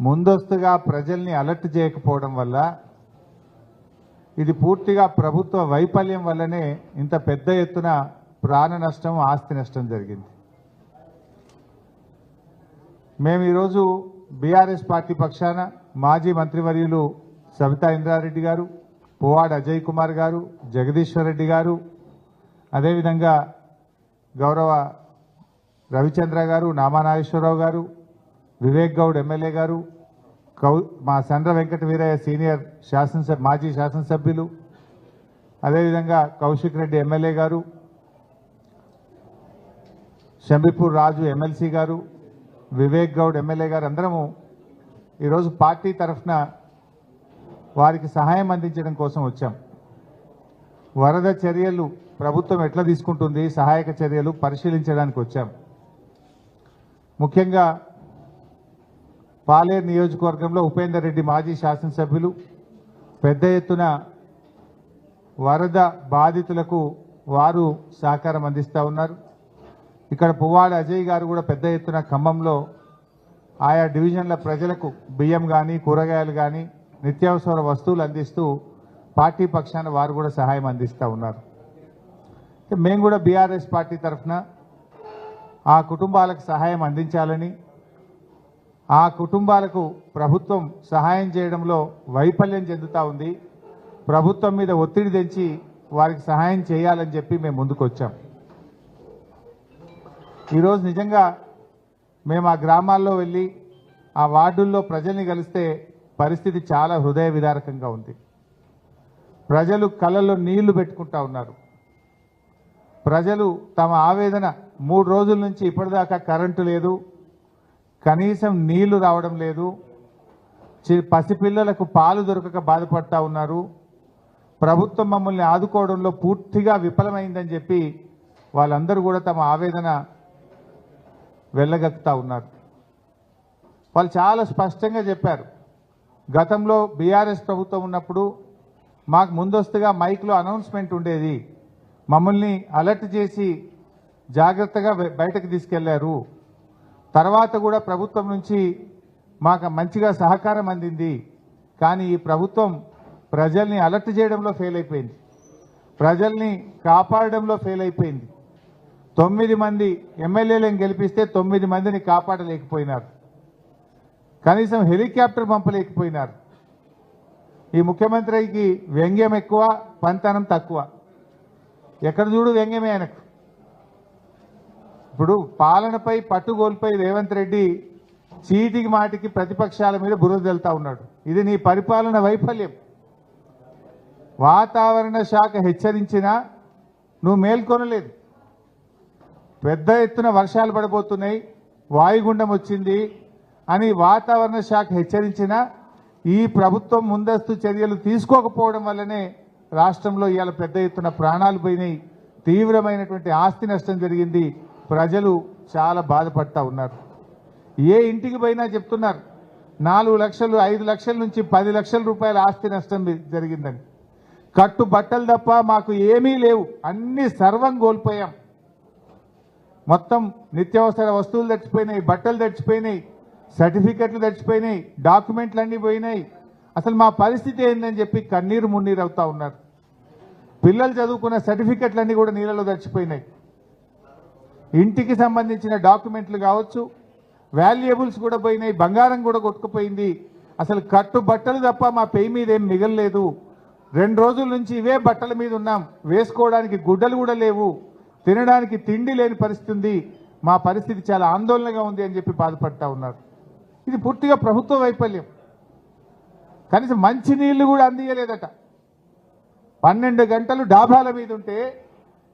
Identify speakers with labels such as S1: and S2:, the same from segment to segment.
S1: ముందస్తుగా ప్రజల్ని అలర్ట్ చేయకపోవడం వల్ల ఇది పూర్తిగా ప్రభుత్వ వైఫల్యం వల్లనే ఇంత పెద్ద ఎత్తున ప్రాణ నష్టం ఆస్తి నష్టం జరిగింది. మేము ఈరోజు బీఆర్ఎస్ పార్టీ పక్షాన మాజీ మంత్రివర్యులు సవితా ఇంద్రారెడ్డి గారు పువ్వాడ అజయ్ కుమార్ గారు జగదీశ్వర్ రెడ్డి గారు అదేవిధంగా గౌరవ రవిచంద్ర గారు నామానాగేశ్వరరావు గారు వివేక్ గౌడ్ ఎమ్మెల్యే గారు కౌ మా సండ్ర వెంకట వీరయ్య సీనియర్ శాసనసభ మాజీ శాసనసభ్యులు అదేవిధంగా కౌశిక్ రెడ్డి ఎమ్మెల్యే గారు షంబిపూర్ రాజు ఎమ్మెల్సీ గారు వివేక్ గౌడ్ ఎమ్మెల్యే గారు అందరము ఈరోజు పార్టీ తరఫున వారికి సహాయం అందించడం కోసం వచ్చాం. వరద చర్యలు ప్రభుత్వం ఎట్లా తీసుకుంటుంది సహాయక చర్యలు పరిశీలించడానికి వచ్చాం. ముఖ్యంగా పాలేరు నియోజకవర్గంలో ఉపేందర్ రెడ్డి మాజీ శాసనసభ్యులు. పెద్ద ఎత్తున వరద బాధితులకు వారు సహకారం అందిస్తూ ఉన్నారు. ఇక్కడ పువ్వాడ అజయ్ గారు కూడా పెద్ద ఎత్తున ఖమ్మంలో ఆయా డివిజన్ల ప్రజలకు బియ్యం కానీ కూరగాయలు కానీ నిత్యావసర వస్తువులు అందిస్తూ పార్టీ పక్షాన వారు కూడా సహాయం అందిస్తూ ఉన్నారు. మేము కూడా బీఆర్ఎస్ పార్టీ తరఫున ఆ కుటుంబాలకు సహాయం అందించాలని ఆ కుటుంబాలకు ప్రభుత్వం సహాయం చేయడంలో వైఫల్యం చెందుతూ ఉంది. ప్రభుత్వం మీద ఒత్తిడి తెంచి వారికి సహాయం చేయాలని చెప్పి మేము ముందుకొచ్చాం. ఈరోజు నిజంగా మేము ఆ గ్రామాల్లో వెళ్ళి ఆ వార్డుల్లో ప్రజల్ని కలిస్తే పరిస్థితి చాలా హృదయ విదారకంగా ఉంది. ప్రజలు కళ్ళల్లో నీళ్ళు పెట్టుకుంటా ఉన్నారు. ప్రజలు తమ ఆవేదన మూడు రోజుల నుంచి ఇప్పటిదాకా కరెంటు లేదు. కనీసం నీళ్ళు రావడం లేదు. చి- పసిపిల్లలకు పాలు దొరకక బాధపడతా ఉన్నారు. ప్రభుత్వం మమ్మల్ని ఆదుకోవడంలో పూర్తిగా విఫలమైందని చెప్పి వాళ్ళందరూ కూడా తమ ఆవేదన వెళ్ళగక్కుతా ఉన్నారు. వాళ్ళు చాలా స్పష్టంగా చెప్పారు. గతంలో బీఆర్ఎస్ ప్రభుత్వం ఉన్నప్పుడు మాకు ముందస్తుగా మైక్లో అనౌన్స్మెంట్ ఉండేది. మమ్మల్ని అలర్ట్ చేసి జాగ్రత్తగా బయటకు తీసుకెళ్ళారు. తర్వాత కూడా ప్రభుత్వం నుంచి మాకు మంచిగా సహకారం అందింది. కానీ ఈ ప్రభుత్వం ప్రజల్ని అలర్ట్ చేయడంలో ఫెయిల్ అయిపోయింది. ప్రజల్ని కాపాడడంలో ఫెయిల్ అయిపోయింది. తొమ్మిది మంది ఎమ్మెల్యేలను గెలిపిస్తే తొమ్మిది మందిని కాపాడలేకపోయినారు. కనీసం హెలికాప్టర్ పంపలేకపోయినారు. ఈ ముఖ్యమంత్రికి వ్యంగ్యం ఎక్కువ పంతనం తక్కువ. ఎక్కడ చూడు వ్యంగ్యమే ఆయనకు. ఇప్పుడు పాలనపై పట్టుగోలుపై రేవంత్ రెడ్డి చీటికి మాటికి ప్రతిపక్షాల మీద బురద వెళ్తా ఉన్నాడు. ఇది నీ పరిపాలన వైఫల్యం. వాతావరణ శాఖ హెచ్చరించినా నువ్వు మేల్కొనలేదు. పెద్ద ఎత్తున వర్షాలు పడబోతున్నాయి వాయుగుండం వచ్చింది అని వాతావరణ శాఖ హెచ్చరించినా ఈ ప్రభుత్వం ముందస్తు చర్యలు తీసుకోకపోవడం వల్లనే రాష్ట్రంలో ఇవాళ పెద్ద ఎత్తున ప్రాణాలు పోయినాయి. తీవ్రమైనటువంటి ఆస్తి నష్టం జరిగింది. ప్రజలు చాలా బాధపడతా ఉన్నారు. ఏ ఇంటికి పోయినా చెప్తున్నారు నాలుగు లక్షలు ఐదు లక్షల నుంచి పది లక్షల రూపాయల ఆస్తి నష్టం జరిగిందని. కట్టు బట్టలు తప్ప మాకు ఏమీ లేవు అన్ని సర్వం కోల్పోయాం. మొత్తం నిత్యావసర వస్తువులు తెచ్చిపోయినాయి బట్టలు తెచ్చిపోయినాయి సర్టిఫికెట్లు తెచ్చిపోయినాయి డాక్యుమెంట్లు అన్నీ పోయినాయి. అసలు మా పరిస్థితి ఏందని చెప్పి కన్నీరు మున్నీరు అవుతా ఉన్నారు. పిల్లలు చదువుకున్న సర్టిఫికెట్లు అన్నీ కూడా నీళ్ళలో తెచ్చిపోయినాయి. ఇంటికి సంబంధించిన డాక్యుమెంట్లు కావచ్చు వాల్యుయబుల్స్ కూడా పోయినాయి బంగారం కూడా కొట్టుకుపోయింది. అసలు కట్టు బట్టలు తప్ప మా పెయి మీద ఏం మిగలలేదు. రెండు రోజుల నుంచి ఇవే బట్టల మీద ఉన్నాం. వేసుకోవడానికి గుడ్డలు కూడా లేవు. తినడానికి తిండి లేని పరిస్థితి మా పరిస్థితి చాలా ఆందోళనగా ఉంది అని చెప్పి బాధపడతా ఉన్నారు. ఇది పూర్తిగా ప్రభుత్వ వైఫల్యం. కనీసం మంచినీళ్ళు కూడా అందియలేదట. పన్నెండు గంటలు డాబాల మీద ఉంటే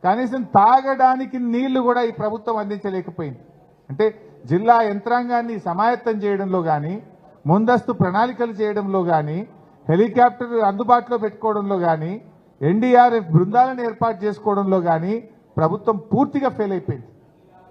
S1: కనీసం తాగడానికి నీళ్ళు కూడా ఈ ప్రభుత్వం అందించలేకపోయింది. అంటే జిల్లా యంత్రాంగాన్ని సమాయత్తం చేయడంలో కానీ ముందస్తు ప్రణాళికలు చేయడంలో కానీ హెలికాప్టర్ అందుబాటులో పెట్టుకోవడంలో కానీ ఎన్డీఆర్ఎఫ్ బృందాలను ఏర్పాటు చేసుకోవడంలో కానీ ప్రభుత్వం పూర్తిగా ఫెయిల్ అయిపోయింది.